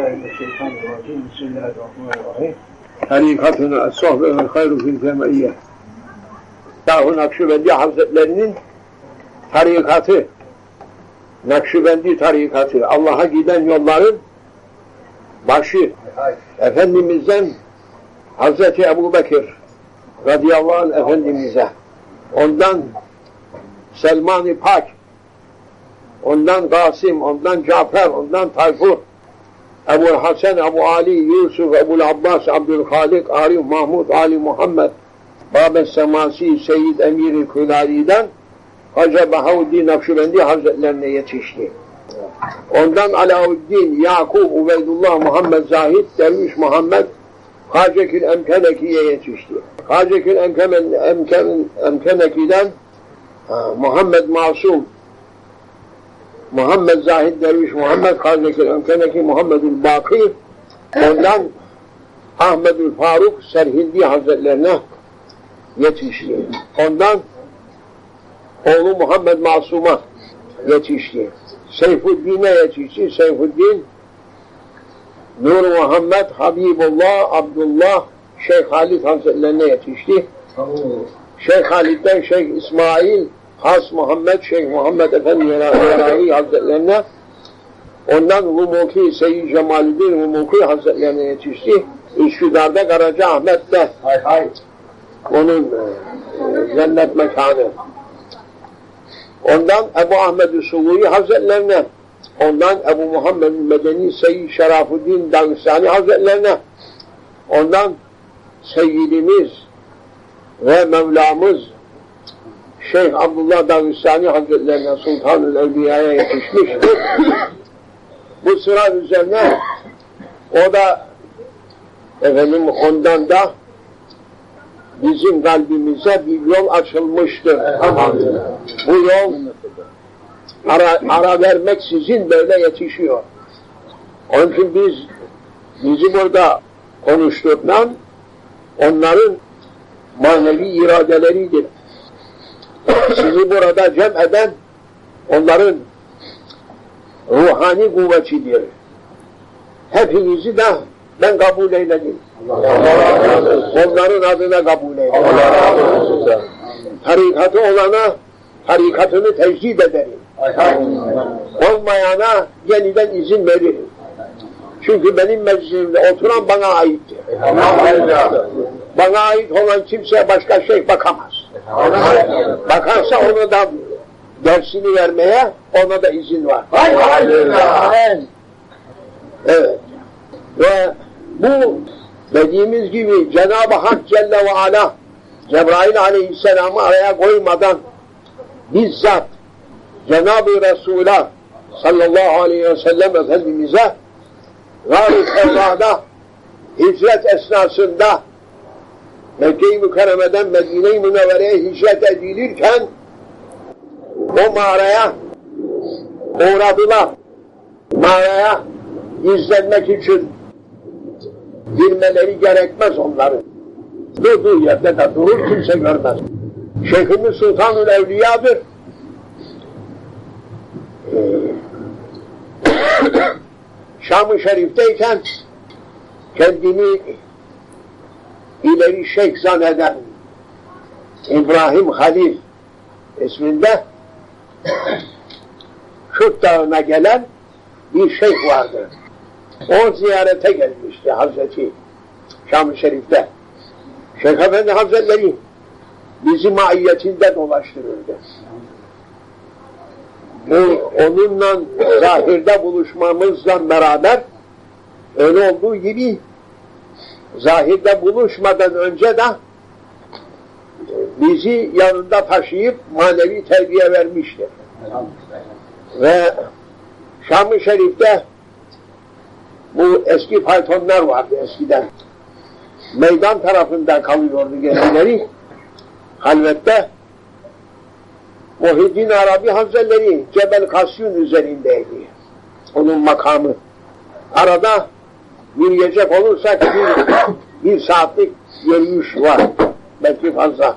Euzubillahimineşşeytanirracim. Bismillahirrahmanirrahim. Tarikatına sohbe ve hayru fil cemiyye. Dahu Nakşibendi Hazretlerinin tarikatı, Nakşibendi tarikatı, Allah'a giden yolların başı. Efendimiz'den Hazreti Ebu Bekir radıyallahu anh Efendimiz'e, ondan Selman-ı Pak, ondan Gasim, ondan Cafer, ondan Tayfur, Ebu Hasan, Ebu Ali, Yusuf, Ebu Abbas, Abdülhalik, Arif, Mahmud, Ali Muhammed, Babes Semasi, Seyyid Emir-i Külali'den Hacı Bahavuddin Nakşibendi Hazretlerine yetişti. Ondan Alauddin, Yakub, Ubeydullah, Muhammed Zahid, Derviş Muhammed, Hacekül Emkeneki'ye yetişti. Hacekül Emken, Emken, Emkeneki'den ha, Muhammed Masum, Muhammed Zahid Derviş Muhammed Hazreti Ömkeneki Muhammedül Baki ondan Ahmedül Faruk Serhindi Hazretlerine yetişti. Ondan oğlu Muhammed Masum'a yetişti. Seyfuddin'e yetişti. Seyfuddin Nur Muhammed Habibullah Abdullah Şeyh Halid Hazretlerine yetişti. Şeyh Halid'den Şeyh İsmail Has Muhammed Şeyh Muhammed Efendi Yarahi Hazretlerine ondan Rumuki Seyyid Cemaluddin Rumuki Hazretlerine yetişti. Üsküdar'da Karaca Ahmet'te hay hay. onun e, cennet mekanı. Ondan Ebu Suluyi Hazretlerine ondan Ebu Muhammed Medeni Seyyid Şerafuddin Dağistani Hazretlerine ondan Seyyidimiz ve Mevlamız Şeyh Abdullah Davistani Hazretlerine Sultan-ı Evliya'ya yetişmiştir. Bu sıra üzerine o da efendim ondan da bizim kalbimize bir yol açılmıştır. Bu yol ara, ara vermek sizin böyle yetişiyor. Onun için biz bizi burada konuşturan onların manevi iradeleridir sizi burada cem eden onların ruhani kuvvetidir. Hepinizi de ben kabul eyledim. Onların adına kabul eyledim. Tarikatı olana tarikatını tecdid ederim. Olmayana yeniden izin veririm. Çünkü benim meclisimde oturan bana aittir. Bana ait olan kimseye başka şey bakamaz. Bakarsa onu da dersini vermeye ona da izin var. Evet. Ve bu dediğimiz gibi Cenab-ı Hak Celle ve Ala Cebrail Aleyhisselam'ı araya koymadan bizzat Cenab-ı Resul'a sallallahu aleyhi ve sellem Efendimiz'e Gâr-ı Fevza'da hicret esnasında Mekke-i Mükerreme'den Medine-i Münevvere'ye hicret edilirken o mağaraya uğradılar. Mağaraya izlenmek için girmeleri gerekmez onların. Durduğu yerde de durur kimse görmez. Şeyhimiz Sultanül Evliya'dır. Şam-ı Şerif'teyken kendini ileri şeyh zanneden İbrahim Halil isminde Kürt Dağı'na gelen bir şeyh vardı. O ziyarete gelmişti Hazreti Şam-ı Şerif'te. Şeyh Efendi Hazretleri bizi maiyetinde dolaştırırdı. Bu onunla zahirde buluşmamızla beraber öyle olduğu gibi zahirde buluşmadan önce de bizi yanında taşıyıp manevi terbiye vermiştir. Ve Şam-ı Şerif'te bu eski faytonlar vardı eskiden. Meydan tarafında kalıyordu geceleri. Halvette Muhyiddin Arabi Hazretleri Cebel Kasyun üzerindeydi. Onun makamı. Arada yürüyecek olursak bir, bir saatlik yürüyüş var. Belki fazla.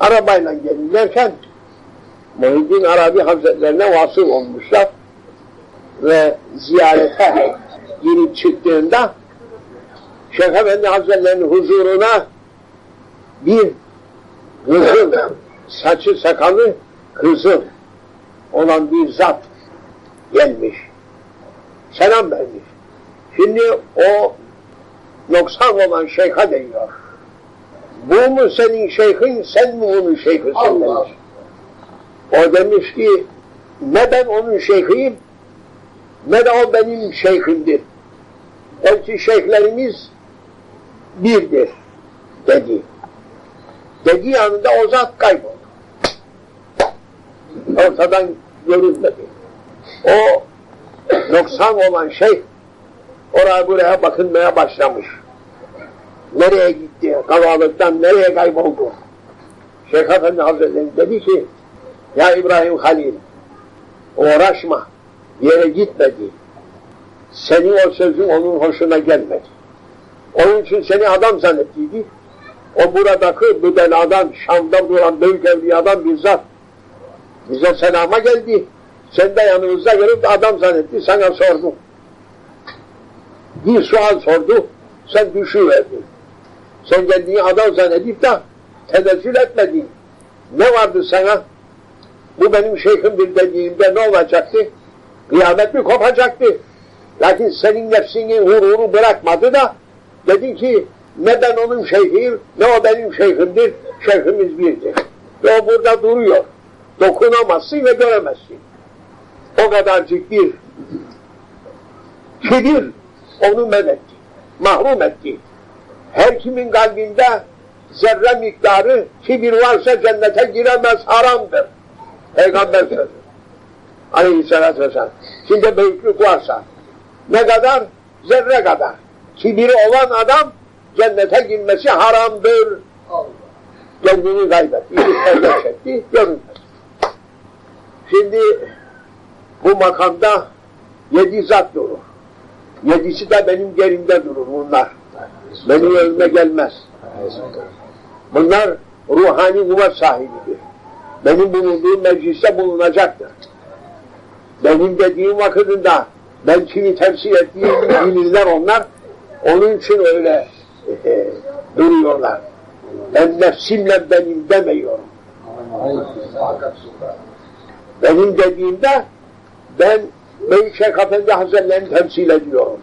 Arabayla gelirlerken Muhyiddin Arabi Hazretlerine vasıl olmuşlar. ve ziyarete girip çıktığında Şeyh Efendi Hazretleri'nin huzuruna bir kızıl, saçı sakalı kızıl olan bir zat gelmiş. Selam vermiş. Şimdi o noksan olan şeyha diyor. Bu mu senin şeyhin, sen mi onun şeyhisin demiş. O demiş ki, ne ben onun şeyhiyim, ne de o benim şeyhimdir. Belki şeyhlerimiz birdir, dedi. Dediği anında o zat kayboldu. Ortadan görünmedi. O noksan olan şey oraya buraya bakınmaya başlamış. Nereye gitti? Kalabalıktan nereye kayboldu? Şeyh Efendi Hazretleri dedi ki ya İbrahim Halil uğraşma yere gitmedi. Senin o sözün onun hoşuna gelmedi. Onun için seni adam zannettiydi. O buradaki bu beladan Şam'da duran büyük evliyadan bizzat bize selama geldi. Sen de yanımızda görüp adam zannetti. Sana sordu. Bir sual sordu. Sen düşüverdin. Sen kendini adam zannedip de tenezzül etmedin. Ne vardı sana? Bu benim şeyhimdir dediğimde ne olacaktı? Kıyamet mi kopacaktı? Lakin senin nefsini hururu bırakmadı da dedi ki ne ben onun şeyhiyim ne o benim şeyhimdir. Şeyhimiz birdir. Ve o burada duruyor. Dokunamazsın ve göremezsin. O kadarcık bir kibir onu men etti. Mahrum etti. Her kimin kalbinde zerre miktarı kibir varsa cennete giremez haramdır. Peygamber sözü. Aleyhisselatü vesselam. Şimdi büyüklük varsa ne kadar? Zerre kadar. Kibiri olan adam cennete girmesi haramdır. Kendini kaybetti. İlişkiler. Görünmez. Şimdi bu makamda yedi zat durur. Yedisi de benim gerimde durur bunlar. Benim önüme gelmez. Bunlar ruhani kuvvet sahibidir. Benim bulunduğum mecliste bulunacaktır. Benim dediğim vakitinde ben kimi temsil ettiğimi bilirler onlar. Onun için öyle e, duruyorlar. Ben nefsimle benim demiyorum. Benim dediğimde ben Bey Şeyh Efendi Hazretleri'ni temsil ediyorum.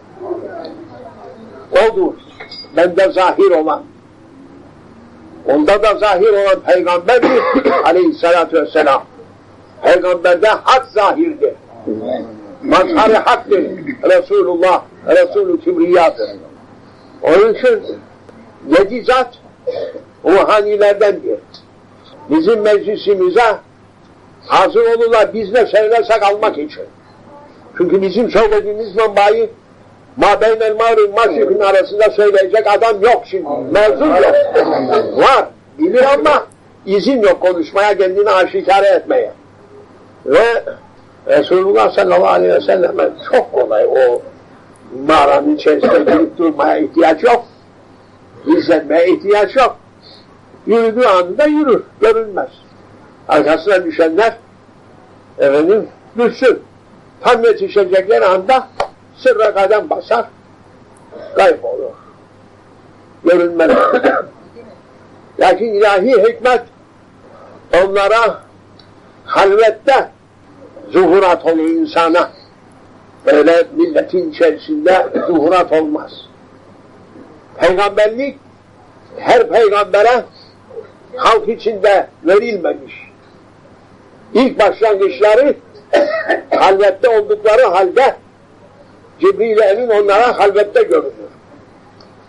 Odur. Bende zahir olan. Onda da zahir olan peygamberdir aleyhissalatü vesselam. Peygamberde hak zahirdir. Mazhar-ı haktır. Resulullah, Resulü Kibriyadır. Onun için yedi zat ruhanilerdendir. Bizim meclisimize hazır olurlar biz ne söylersek almak için. Çünkü bizim söylediğimiz manbayı ma beynel mağrib maşrikin arasında söyleyecek adam yok şimdi. Mevzu yok. Var. Bilir ama izin yok konuşmaya, kendini aşikare etmeye. Ve Resulullah sallallahu aleyhi ve selleme çok kolay o mağaranın içerisinde girip durmaya ihtiyaç yok. İzlenmeye ihtiyaç yok. Yürüdüğü anda yürür, görünmez. Arkasına düşenler efendim düşsün. Tam yetişecekler anda sırra kadem basar, kaybolur. Görünmez. Lakin ilahi hikmet onlara halvette zuhurat olur insana. Böyle milletin içerisinde zuhurat olmaz. Peygamberlik her peygambere halk içinde verilmemiş. İlk başlangıçları halvette oldukları halde Cibril Emin onlara halvette görünür.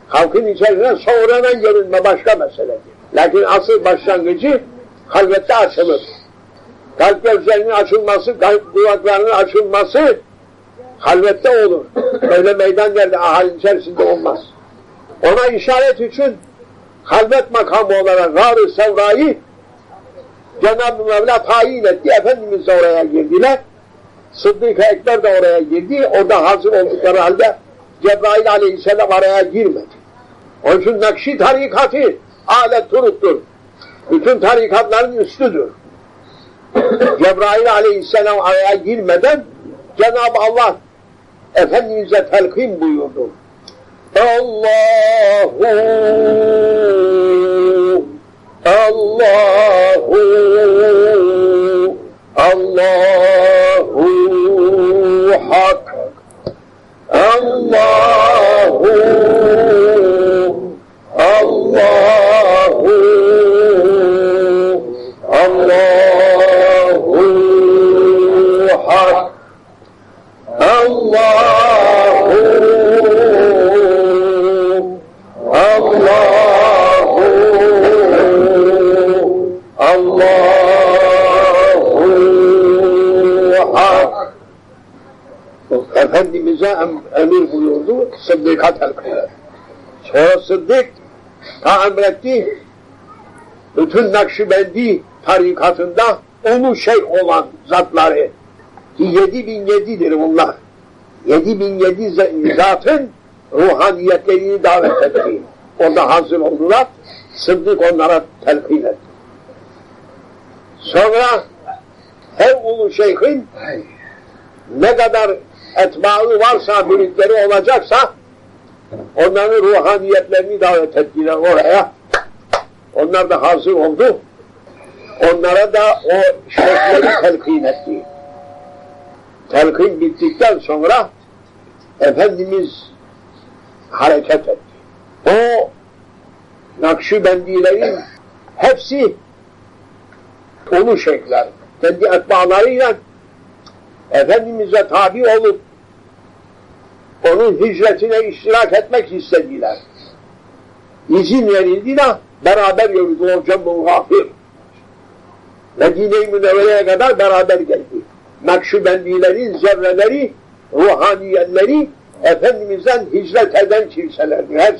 Halkın içerisinde sonradan görünme başka meseledir. Lakin asıl başlangıcı halvette açılır. Kalp gözlerinin açılması, kalp kulaklarının açılması halvette olur. Böyle meydan yerde ahalinin içerisinde olmaz. Ona işaret için halvet makamı olarak Gâr-ı Sevra'yı Cenab-ı Mevla tayin etti. Efendimiz de oraya girdiler. Sıddık Ekber de oraya girdi. Orada hazır oldukları halde Cebrail aleyhisselam araya girmedi. Onun için Nakşi tarikatı alet turuktur. Bütün tarikatların üstüdür. Cebrail aleyhisselam araya girmeden Cenab-ı Allah Efendimiz'e telkin buyurdu. Allahu Allahu Allahu telkin etti. Sonra Sıddık ta emretti, bütün Nakşibendi tarikatında onu şey olan zatları, ki yedi bin yedidir bunlar. Yedi bin yedi zatın ruhaniyetlerini davet etti. Orada hazır oldular, Sıddık onlara telkin etti. Sonra her ulu şeyhin ne kadar etbaı varsa, müritleri olacaksa onların ruhaniyetlerini davet ettiler oraya. Onlar da hazır oldu. Onlara da o şeyhleri telkin etti. Telkin bittikten sonra Efendimiz hareket etti. O Nakşibendilerin hepsi onu şeyhler, kendi etbalarıyla Efendimiz'e tabi olup onun hicretine iştirak etmek istediler. İzin verildi de beraber yürüdü o cem-i gafir. Medine-i Münevvere'ye kadar beraber geldi. Nakşibendilerin zerreleri, ruhaniyenleri Efendimiz'den hicret eden kimselerdi her.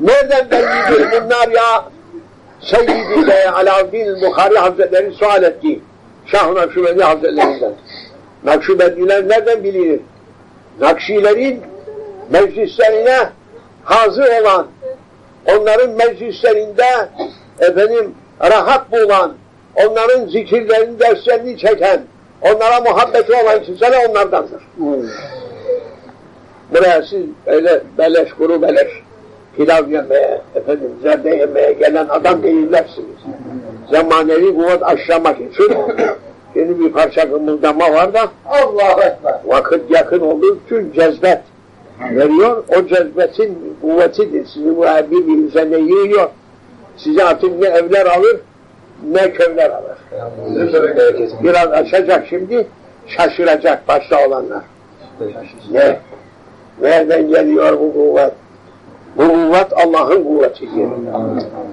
Nereden bellidir bunlar ya? Seyyidi Bey Alaaddin Bukhari Hazretleri sual etti. Şah-ı Nakşibendi Hazretlerinden. Nakşibendiler nereden bilinir? Nakşilerin meclislerine hazır olan, onların meclislerinde efendim rahat bulan, onların zikirlerini, derslerini çeken, onlara muhabbeti olan kimseler onlardandır. Buraya siz öyle beleş, kuru beleş, pilav yemeye, efendim zerde yemeye gelen adam değillersiniz. Zamanevi kuvvet aşlamak için Şimdi bir parça kımıldama var da Allahu Ekber. vakit yakın olduğu için cezbet veriyor. O cezbetin kuvvetidir. Sizi bu birbirinize yığıyor. Size artık ne evler alır ne köyler alır. Biraz açacak şimdi şaşıracak başta olanlar. Ne? Nereden geliyor bu kuvvet? Bu kuvvet Allah'ın kuvvetidir.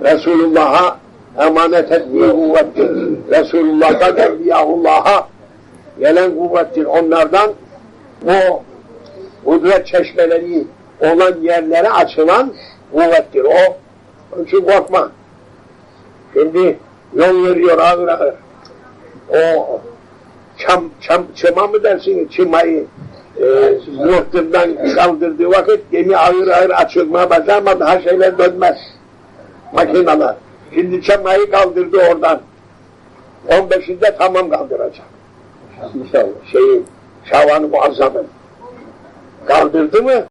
Resulullah'a emanet ettiği kuvvettir. Resulullah'tan Evliyaullah'a gelen kuvvettir. Onlardan o kudret çeşmeleri olan yerlere açılan kuvvettir o. Onun için korkma. Şimdi yol veriyor ağır ağır. O çam, çam, çıma mı dersiniz? Çımayı e, muhtemelen kaldırdığı vakit gemi ağır ağır açılmaya başlar ama daha şeyler dönmez. Makineler. Şimdi çamayı kaldırdı oradan. 15'inde tamam kaldıracak. İnşallah. Şeyin, Şavan-ı Muazzam'ın. Kaldırdı mı